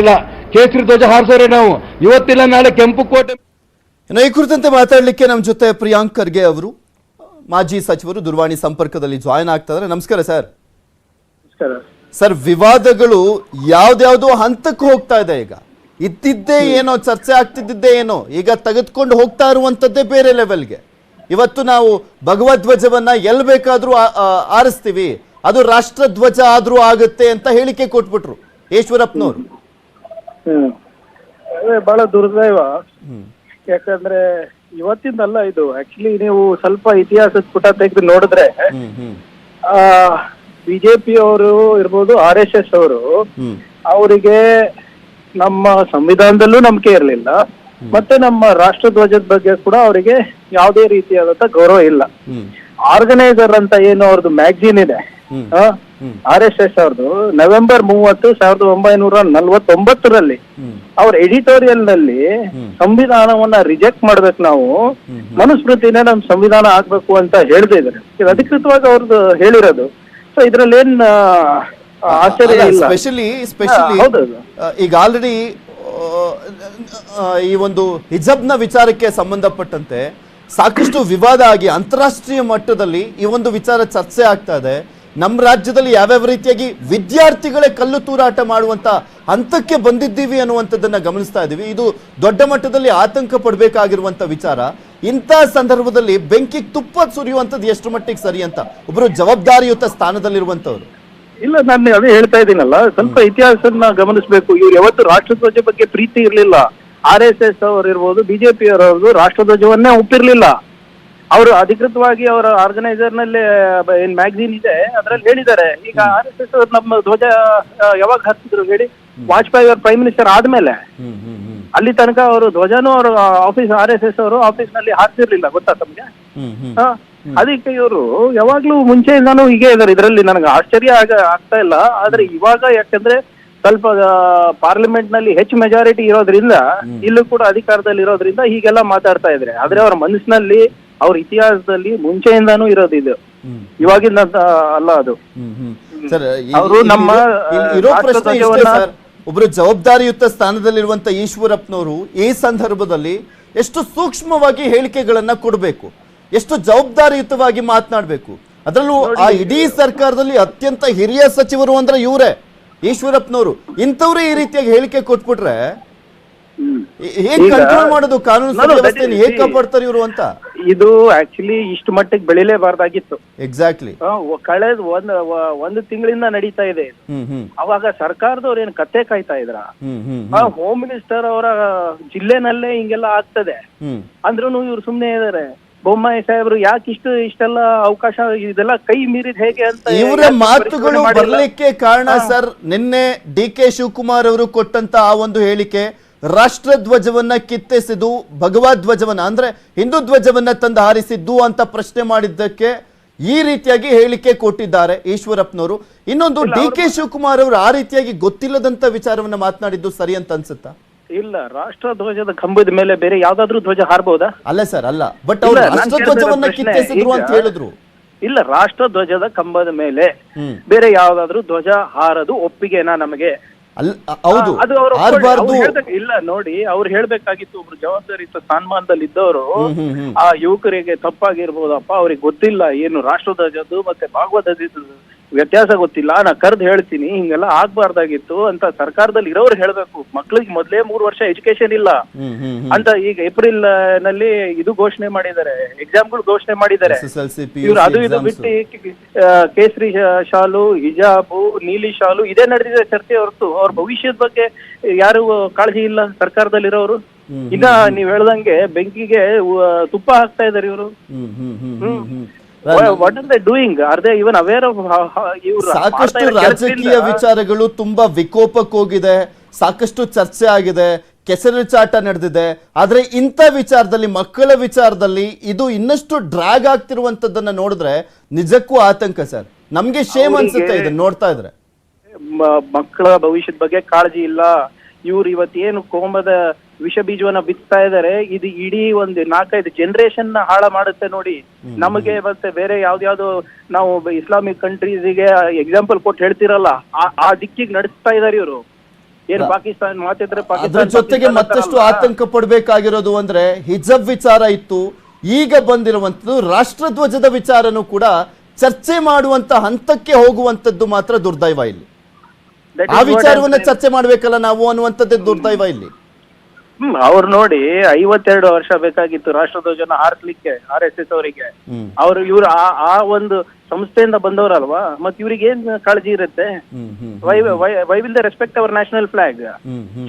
ಇಲ್ಲ. ಕೇಸರಿ ಧ್ವಜ ಹಾರಿಸೋರೆ ನಾವು. ಇವತ್ತಿಲ್ಲ ನಾಳೆ ಕೆಂಪು ಕೋಟೆ. ಇನ್ನು ಈ ಕುರಿತಂತೆ ಮಾತಾಡಲಿಕ್ಕೆ ನಮ್ಮ ಜೊತೆ ಪ್ರಿಯಾಂಕ್ ಖರ್ಗೆ ಅವರು ಮಾಜಿ ಸಚಿವರು ದೂರವಾಣಿ ಸಂಪರ್ಕದಲ್ಲಿ ಜಾಯ್ನ್ ಆಗ್ತಾ ಇದ್ದಾರೆ ನಮಸ್ಕಾರ ಸರ್. ನಮಸ್ಕಾರ. ಸರ್ ವಿವಾದಗಳು ಯಾವ್ದ್ಯಾವ್ದೋ ಹಂತಕ್ಕೆ ಹೋಗ್ತಾ ಇದೆ ಈಗ. ಇದ್ದಿದ್ದೇ ಏನೋ ಚರ್ಚೆ ಆಗ್ತಿದ್ದಿದ್ದೇ ಏನೋ ಈಗ ತೆಗೆದುಕೊಂಡು ಹೋಗ್ತಾ ಇರುವಂತದ್ದೇ ಬೇರೆ ಲೆವೆಲ್ಗೆ ಇವತ್ತು ನಾವು ಭಗವಧ್ವಜವನ್ನ ಎಲ್ ಬೇಕಾದ್ರೂ ಆರಿಸ್ತೀವಿ. ಅದು ರಾಷ್ಟ್ರಧ್ವಜ ಆದ್ರೂ ಆಗುತ್ತೆ ಅಂತ ಹೇಳಿಕೆ ಕೊಟ್ಬಿಟ್ರು. ಈಶ್ವರಪ್ಪನವರು. ಹ್ಮ್. ಅದೇ ಬಹಳ ದುರ್ದೈವ. ಯಾಕಂದ್ರೆ ಇವತ್ತಿಂದಲ್ಲ ಇದು ಆಕ್ಚುಲಿ ನೀವು ಸ್ವಲ್ಪ ಇತಿಹಾಸದ ಪುಟ ತೆಗೆದು ನೋಡಿದ್ರೆ ಹ್ಮ್ ಹ್ಮ್. ಆ ಬಿಜೆಪಿ ಅವರು ಇರ್ಬೋದು ಆರ್ ಎಸ್ ಎಸ್ ಅವರು ಹ್ಮ್. ಅವರಿಗೆ ನಮ್ಮ ಸಂವಿಧಾನದಲ್ಲೂ ನಂಬಿಕೆ ಇರಲಿಲ್ಲ. ಮತ್ತೆ ನಮ್ಮ ರಾಷ್ಟ್ರಧ್ವಜದ ಬಗ್ಗೆ ಕೂಡ ಅವರಿಗೆ ಯಾವುದೇ ರೀತಿಯಾದಂತ ಗೌರವ ಇಲ್ಲ. ಹ್ಮ್. ಆರ್ಗನೈಸರ್ ಅಂತ ಏನು ಅವ್ರದ್ದು ಮ್ಯಾಗ್ಝಿನ್ ಇದೆ. ಆರ್ ಎಸ್ ಎಸ್ ಅವ್ರದ್ದು ನವೆಂಬರ್ ಮೂವತ್ತು ಸಾವಿರದ ಒಂಬೈನೂರ ನಲ್ವತ್ತೊಂಬತ್ತರಲ್ಲಿ ಅವ್ರ ಎಡಿಟೋರಿಯಲ್ನಲ್ಲಿ ಸಂವಿಧಾನವನ್ನ ರಿಜೆಕ್ಟ್ ಮಾಡ್ಬೇಕು ನಾವು. ಮನುಸ್ಮೃತಿನೇ ನಮ್ ಸಂವಿಧಾನ ಆಗ್ಬೇಕು ಅಂತ ಹೇಳ್ತಾ ಇದ್ರೆ. ಇದು ಅಧಿಕೃತವಾಗಿ ಅವ್ರದ್ದು ಹೇಳಿರೋದು. ಸೊ ಇದ್ರಲ್ಲಿ ಏನ್ ಆಶ್ಚರ್ಯ ಇಲ್ಲ? ಸ್ಪೆಷಲಿ ಸ್ಪೆಷಲಿ ಈಗ ಆಲ್ರೆಡಿ ಈ ಒಂದು ಹಿಜಬ್ನ ವಿಚಾರಕ್ಕೆ ಸಂಬಂಧಪಟ್ಟಂತೆ ಸಾಕಷ್ಟು ವಿವಾದ ಆಗಿ ಅಂತಾರಾಷ್ಟ್ರೀಯ ಮಟ್ಟದಲ್ಲಿ ಈ ಒಂದು ವಿಚಾರ ಚರ್ಚೆ ಆಗ್ತಾ ಇದೆ. ನಮ್ಮ ರಾಜ್ಯದಲ್ಲಿ ಯಾವ್ಯಾವ ರೀತಿಯಾಗಿ ವಿದ್ಯಾರ್ಥಿಗಳೇ ಕಲ್ಲು ತೂರಾಟ ಮಾಡುವಂತ ಹಂತಕ್ಕೆ ಬಂದಿದ್ದೀವಿ ಅನ್ನುವಂಥದ್ದನ್ನ ಗಮನಿಸ್ತಾ ಇದ್ದೀವಿ. ಇದು ದೊಡ್ಡ ಮಟ್ಟದಲ್ಲಿ ಆತಂಕ ಪಡಬೇಕಾಗಿರುವಂತ ವಿಚಾರ. ಇಂಥ ಸಂದರ್ಭದಲ್ಲಿ ಬೆಂಕಿಗೆ ತುಪ್ಪ ಸುರಿಯುವಂಥದ್ದು ಎಷ್ಟು ಮಟ್ಟಿಗೆ ಸರಿ ಅಂತ ಒಬ್ಬರು ಜವಾಬ್ದಾರಿಯುತ ಸ್ಥಾನದಲ್ಲಿರುವಂತವ್ರು ಇಲ್ಲ ನಾನು ಅದೇ ಹೇಳ್ತಾ ಇದ್ದೀನಲ್ಲ ಸ್ವಲ್ಪ ಇತಿಹಾಸನ ಗಮನಿಸಬೇಕು. ಇವ್ರು ಯಾವತ್ತು ರಾಷ್ಟ್ರಧ್ವಜ ಬಗ್ಗೆ ಪ್ರೀತಿ ಇರ್ಲಿಲ್ಲ. ಆರ್ ಎಸ್ ಎಸ್ ಅವರು ಇರ್ಬೋದು ಬಿಜೆಪಿ ಅವರವ್ರದ್ದು ರಾಷ್ಟ್ರಧ್ವಜವನ್ನೇ ಒಪ್ಪಿರ್ಲಿಲ್ಲ. ಅವರು ಅಧಿಕೃತವಾಗಿ ಅವರ ಆರ್ಗನೈಸರ್ನಲ್ಲಿ ಬ- ಏನ್ ಮ್ಯಾಗಝಿನ್ ಇದೆ ಅದ್ರಲ್ಲಿ ಹೇಳಿದ್ದಾರೆ. ಈಗ ಆರ್ ಎಸ್ ಎಸ್ ಅವ್ರು ನಮ್ಮ ಧ್ವಜ ಯಾವಾಗ ಹತ್ತಿದ್ರು ಹೇಳಿ? ವಾಜಪೇಯಿ ಅವರು ಪ್ರೈಮ್ ಮಿನಿಸ್ಟರ್ ಆದ್ಮೇಲೆ. ಅಲ್ಲಿ ತನಕ ಅವರು ಧ್ವಜನೂ ಅವರು ಆಫೀಸ್ ಆರ್ ಎಸ್ ಎಸ್ ಅವರು ಆಫೀಸ್ನಲ್ಲಿ ಹಾಕ್ತಿರ್ಲಿಲ್ಲ ಗೊತ್ತಾ ತಮ್ಗೆ? ಅದಕ್ಕೆ ಇವರು ಯಾವಾಗ್ಲೂ ಮುಂಚೆಯಿಂದಾನು ಹೀಗೆ ಇದಾರೆ ಇದರಲ್ಲಿ ನನಗೆ ಆಶ್ಚರ್ಯ ಆಗ ಆಗ್ತಾ ಇಲ್ಲ. ಆದ್ರೆ ಇವಾಗ ಯಾಕಂದ್ರೆ ಸ್ವಲ್ಪ ಪಾರ್ಲಿಮೆಂಟ್ನಲ್ಲಿ ಹೆಚ್ಚು ಮೆಜಾರಿಟಿ ಇರೋದ್ರಿಂದ ಇಲ್ಲೂ ಕೂಡ ಅಧಿಕಾರದಲ್ಲಿ ಇರೋದ್ರಿಂದ ಹೀಗೆಲ್ಲ ಮಾತಾಡ್ತಾ ಇದ್ರೆ ಆದ್ರೆ ಅವ್ರ ಮನಸ್ಸಿನಲ್ಲಿ ಅವ್ರ ಇತಿಹಾಸದಲ್ಲಿ ಮುಂಚೆಯಿಂದಾನು ಇರೋದು ಇದು. ಇವಾಗಿಂದ ಅಲ್ಲ ಅದು. ಸರ್ ಈ- ನಮ್ಮ, ಇರೋ ಆ, ಪ್ರಶ್ನೆ ಇಷ್ಟೇ ಸರ್. ಒಬ್ರು ಜವಾಬ್ದಾರಿಯುತ ಸ್ಥಾನದಲ್ಲಿರುವಂತ ಈಶ್ವರಪ್ಪನವರು ಈ ಸಂದರ್ಭದಲ್ಲಿ ಎಷ್ಟು ಸೂಕ್ಷ್ಮವಾಗಿ ಹೇಳಿಕೆಗಳನ್ನ ಕೊಡಬೇಕು. ಎಷ್ಟು ಜವಾಬ್ದಾರಿಯುತವಾಗಿ ಮಾತನಾಡಬೇಕು. ಅದರಲ್ಲೂ ಆ ಇಡೀ ಸರ್ಕಾರದಲ್ಲಿ ಅತ್ಯಂತ ಹಿರಿಯ ಸಚಿವರು ಅಂದ್ರೆ ಇವರೇ ಈಶ್ವರಪ್ಪನವರು. ಇಂಥವ್ರೇ ಈ ರೀತಿಯಾಗಿ ಹೇಳಿಕೆ ಕೊಟ್ಬಿಟ್ರೆ ಹೇಗ್ ಕಂಟ್ರೋಲ್ ಮಾಡೋದು? ಕಾನೂನು ಹೇಗ್ ಕಾಪಾಡ್ತಾರೆ ಇವರು ಅಂತ? ಇದು ಆಕ್ಚುಲಿ ಇಷ್ಟು ಮಟ್ಟಿಗೆ ಬೆಳಿಲೇಬಾರ್ದಾಗಿತ್ತು. ಎಕ್ಸಾಕ್ಟ್ಲಿ ಕಳೆದ ಒಂದ್ ಒಂದು ತಿಂಗಳಿಂದ ನಡೀತಾ ಇದೆ ಅವಾಗ ಸರ್ಕಾರದವ್ರು ಏನ್ ಕತ್ತೆ ಕಾಯ್ತಾ ಇದ್ರ? ಹ್ಮ್ ಮಿನಿಸ್ಟರ್ ಅವರ ಜಿಲ್ಲೆನಲ್ಲೇ ಹಿಂಗೆಲ್ಲ ಆಗ್ತದೆ. ಅಂದ್ರೂ ಇವ್ರು ಸುಮ್ನೆ ಇದಾರೆ. ಬೊಮ್ಮಾಯಿ ಸಾಹೇಬ್ರು ಯಾಕೆ ಇಷ್ಟು ಇಷ್ಟೆಲ್ಲ ಅವಕಾಶ ಇದೆಲ್ಲ ಕೈ ಮೀರಿದ ಹೇಗೆ ಅಂತ ಇವರ ಮಾತುಗಳು ಬರಲಿಕ್ಕೆ ಕಾರಣ ಸರ್ ನಿನ್ನೆ ಡಿ ಕೆ ಶಿವಕುಮಾರ್ ಅವರು ಕೊಟ್ಟಂತ ಆ ಒಂದು ಹೇಳಿಕೆ ರಾಷ್ಟ್ರಧ್ವಜವನ್ನ ಕಿತ್ತೆಸೆದು ಭಗವಧ್ವಜವನ್ನ ಅಂದ್ರೆ ಹಿಂದೂ ಧ್ವಜವನ್ನ ತಂದು ಹಾರಿಸಿದ್ದು ಅಂತ ಪ್ರಶ್ನೆ ಮಾಡಿದ್ದಕ್ಕೆ ಈ ರೀತಿಯಾಗಿ ಹೇಳಿಕೆ ಕೊಟ್ಟಿದ್ದಾರೆ ಈಶ್ವರಪ್ಪನವರು. ಇನ್ನೊಂದು ಡಿ ಕೆ ಶಿವಕುಮಾರ್ ಅವರು ಆ ರೀತಿಯಾಗಿ ಗೊತ್ತಿಲ್ಲದಂತ ವಿಚಾರವನ್ನ ಮಾತನಾಡಿದ್ದು ಸರಿ ಅಂತ ಅನ್ಸುತ್ತಾ? ಇಲ್ಲ ರಾಷ್ಟ್ರ ಧ್ವಜದ ಕಂಬದ ಮೇಲೆ ಬೇರೆ ಯಾವ್ದಾದ್ರು ಧ್ವಜ ಹಾರಬಹುದಾ ಅಲ್ಲ ಸರ್ ಅಲ್ಲ. ಬಟ್ ಅವರು ರಾಷ್ಟ್ರ ನಾನ್ ರಾಷ್ಟ್ರಧ್ವಜವನ್ನ ಕೇಳ್ತಿರೋ ಕಿತ್ತೆಸೆದ್ರು ಅಂತ ಹೇಳಿದ್ರು. ಇಲ್ಲ ರಾಷ್ಟ್ರ ಧ್ವಜದ ಕಂಬದ ಮೇಲೆ ಬೇರೆ ಯಾವ್ದಾದ್ರು ಧ್ವಜ ಹಾರದು ಒಪ್ಪಿಗೆನಾ ನಮಗೆ ಹೌದು. ಅದು ಅವ್ರು. ಆರ್ಬಾರ್ದು ಇಲ್ಲ ನೋಡಿ ಅವ್ರು ಹೇಳ್ಬೇಕಾಗಿತ್ತು ಒಬ್ರು ಜವಾಬ್ದಾರಿಯುತ ಸ್ಥಾನಮಾನದಲ್ಲಿ ಇದ್ದವರು ಆ ಯುವಕರಿಗೆ ತಪ್ಪಾಗಿರ್ಬೋದಪ್ಪ ಅವ್ರಿಗೆ ಗೊತ್ತಿಲ್ಲ ಏನು ರಾಷ್ಟ್ರಧ್ವಜದ್ದು ಮತ್ತೆ ಭಾಗವತದ್ದು ವ್ಯತ್ಯಾಸ ಗೊತ್ತಿಲ್ಲ ನಾ ಕರ್ದು ಹೇಳ್ತೀನಿ ಹಿಂಗೆಲ್ಲ ಆಗ್ಬಾರ್ದಾಗಿತ್ತು ಅಂತ ಸರ್ಕಾರದಲ್ಲಿ ಇರೋರು ಹೇಳ್ಬೇಕು. ಮಕ್ಳಿಗೆ ಮೊದ್ಲೇ ಮೂರು ವರ್ಷ ಎಜುಕೇಶನ್ ಇಲ್ಲ. ಅಂತ ಈಗ ಏಪ್ರಿಲ್ನಲ್ಲಿ ಇದು ಘೋಷಣೆ ಮಾಡಿದ್ದಾರೆ. ಎಕ್ಸಾಮ್ಗಳು ಘೋಷಣೆ ಮಾಡಿದ್ದಾರೆ. ಇವ್ರು ಅದು ಇದು. ಬಿಟ್ಟು ಕೇಸರಿ ಶಾಲು ಹಿಜಾಬು ನೀಲಿ ಶಾಲು ಇದೇ ನಡೆದಿದೆ ಚರ್ಚೆ ಹೊರತು. ಅವ್ರ ಭವಿಷ್ಯದ ಬಗ್ಗೆ ಯಾರು ಕಾಳಜಿ ಇಲ್ಲ ಸರ್ಕಾರದಲ್ಲಿ ಇರೋರು ಇನ್ನ ನೀವ್ ಹೇಳ್ದಂಗೆ ಬೆಂಕಿಗೆ ತುಪ್ಪ ಹಾಕ್ತಾ ಇದಾರೆ ಇವರು. Hmm hmm hmm hmm hmm what are they doing are they even aware of ಸಾಕಷ್ಟು ರಾಜಕೀಯ ವಿಚಾರಗಳು ತುಂಬಾ ವಿಕೋಪಕ್ಕೋಗಿದೆ ಸಾಕಷ್ಟು ಚರ್ಚೆ ಆಗಿದೆ. ಕೆಸರು ಚಾಟ ನಡೆದಿದೆ. ಆದ್ರೆ ಇಂಥ ವಿಚಾರದಲ್ಲಿ ಮಕ್ಕಳ ವಿಚಾರದಲ್ಲಿ ಇದು ಇನ್ನಷ್ಟು ಡ್ರ್ಯಾಗ್ ಆಗ್ತಿರುವಂತದ್ದನ್ನ ನೋಡಿದ್ರೆ ನಿಜಕ್ಕೂ ಆತಂಕ ಸರ್. ನಮ್ಗೆ ಶೇಮ್ ಅನ್ಸುತ್ತೆ ಇದನ್ನ ನೋಡ್ತಾ ಇದ್ರೆ. ಮಕ್ಕಳ ಭವಿಷ್ಯದ ಬಗ್ಗೆ ಕಾಳಜಿ ಇಲ್ಲ. ಇವ್ರು ಇವತ್ತೇನು ಕೋಮದ ವಿಷ ಬೀಜವನ್ನ ಬಿತ್ತಾ ಇದಾರೆ ಇದು ಇಡೀ ಒಂದು ನಾಲ್ಕೈದು ಜನರೇಷನ್ನ ಹಾಳ ಮಾಡುತ್ತೆ ನೋಡಿ. ನಮಗೆ ಮತ್ತೆ ಬೇರೆ ಯಾವ್ದ್ಯಾವ್ದು ನಾವು ಇಸ್ಲಾಮಿಕ್ ಕಂಟ್ರೀಸಿಗೆ ಎಕ್ಸಾಂಪಲ್ ಕೊಟ್ಟು ಹೇಳ್ತಿರಲ್ಲ ಆ- ದಿಕ್ಕಿಗೆ ನಡೆಸ್ತಾ ಇದಾರೆ ಇವರು. ಏನ್ ಪಾಕಿಸ್ತಾನ ಮಾತಿದ್ರೆ ಅದ್ರ ಪಾಕಿಸ್ತಾನ ಜೊತೆಗೆ ಮತ್ತಷ್ಟು. ಆತಂಕ ಪಡ್ಬೇಕಾಗಿರೋದು ಅಂದ್ರೆ ಹಿಜಬ್ ವಿಚಾರ ಇತ್ತು ಈಗ ಬಂದಿರುವಂತದ್ದು ರಾಷ್ಟ್ರಧ್ವಜದ ವಿಚಾರನೂ ಕೂಡ ಚರ್ಚೆ ಮಾಡುವಂತ ಹಂತಕ್ಕೆ ಹೋಗುವಂತದ್ದು ಮಾತ್ರ ದುರ್ದೈವ ಇಲ್ಲಿ. ಆ ವಿಚಾರವನ್ನ ಚರ್ಚೆ ಮಾಡ್ಬೇಕಲ್ಲ ನಾವು ಅನ್ನುವಂಥದ್ದೇ ದುರ್ದೈವ ಇಲ್ಲಿ. ಹ್ಮ್ ಅವ್ರು ನೋಡಿ ಐವತ್ತೆರಡು ವರ್ಷ ಬೇಕಾಗಿತ್ತು ರಾಷ್ಟ್ರಧ್ವಜನ ಹಾರಿಸ್ಲಿಕ್ಕೆ ಆರ್ ಎಸ್ ಎಸ್ ಅವರಿಗೆ. ಅವ್ರು ಇವ್ರು ಆ ಆ ಒಂದು ಸಂಸ್ಥೆಯಿಂದ ಬಂದವರಲ್ವಾ? ಮತ್ ಇವ್ರಿಗೆ ಏನ್ ಕಾಳಜಿ ಇರುತ್ತೆ? Why will the respect our national flag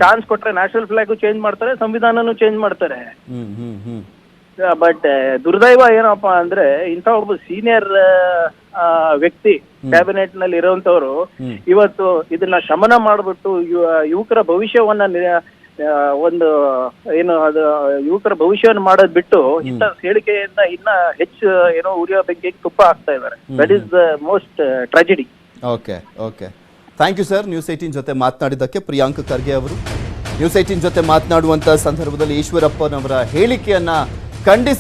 chance ಕೊಟ್ರೆ ನ್ಯಾಷನಲ್ ಫ್ಲಾಗ್ ಚೇಂಜ್ ಮಾಡ್ತಾರೆ ಸಂವಿಧಾನನು ಚೇಂಜ್ ಮಾಡ್ತಾರೆ. ಬಟ್ ದುರ್ದೈವ ಏನಪ್ಪಾ ಅಂದ್ರೆ ಇಂಥ ಒಬ್ಬ ಸೀನಿಯರ್ ವ್ಯಕ್ತಿ ಕ್ಯಾಬಿನೆಟ್ನಲ್ಲಿ ಇರುವಂತವ್ರು. ಇವತ್ತು ಇದನ್ನ ಶಮನ ಮಾಡ್ಬಿಟ್ಟು ಯುವಕರ ಭವಿಷ್ಯವನ್ನ ಒಂದು ಏನು ಅದು ಯುವಕರ ಭವಿಷ್ಯವನ್ನು ಮಾಡೋದ್ ಬಿಟ್ಟು ಇಂಥ ಹೇಳಿಕೆಯಿಂದ ಇನ್ನ ಹೆಚ್ಚು ಏನೋ ಉರಿಯೋ ಬಗ್ಗೆ ತುಪ್ಪ ಆಗ್ತಾ ಇದಾರೆ that is the most tragedy okay okay thank you sir news eighteen ಜೊತೆ ಮಾತನಾಡಿದ್ದಕ್ಕೆ ಪ್ರಿಯಾಂಕ್ ಖರ್ಗೆ ಅವರು. ನ್ಯೂಸ್ ಏಟೀನ್ ಜೊತೆ ಮಾತನಾಡುವಂತ ಸಂದರ್ಭದಲ್ಲಿ ಈಶ್ವರಪ್ಪನವರ ಹೇಳಿಕೆಯನ್ನ ಖಂಡಿಸಿ